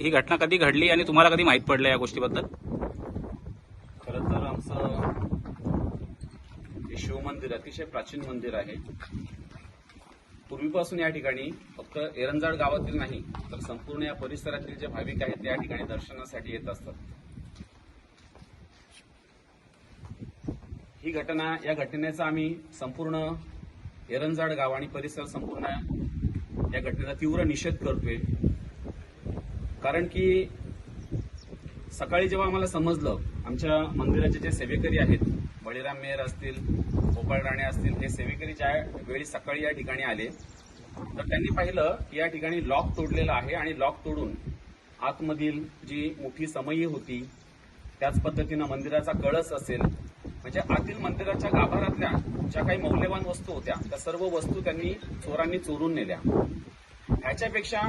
ही घटना कधी घडली आणि तुम्हाला कधी माहीत पडलं या गोष्टीबद्दल? खरं तर आमचं हे शिवमंदिर अतिशय प्राचीन मंदिर आहे. पूर्वीपासून या ठिकाणी फक्त एरंजाड गावातील नाही तर संपूर्ण या परिसरातील जे भाविक आहेत ते या ठिकाणी दर्शनासाठी येत असतात. ही घटना या घटनेचा आम्ही संपूर्ण एरंजाड गाव आणि परिसर संपूर्ण या घटनेचा तीव्र निषेध करतोय. कारण की सकाळी जेव्हा आम्हाला समजलं आमच्या मंदिराचे जे सेवेकरी आहेत बळीराम मेहर असतील गोपाळ राणे असतील हे सेवेकरी ज्या वेळी सकाळी या ठिकाणी आले. तर त्यांनी पाहिलं की या ठिकाणी लॉक तोडलेला आहे आणि लॉक तोडून आतमधील जी मोठी समयी होती त्याच पद्धतीनं मंदिराचा कळस असेल म्हणजे आतील मंदिराच्या गाभारातल्या ज्या काही मौल्यवान वस्तू होत्या त्या सर्व वस्तू त्यांनी चोरांनी चोरून नेल्या. ह्याच्यापेक्षा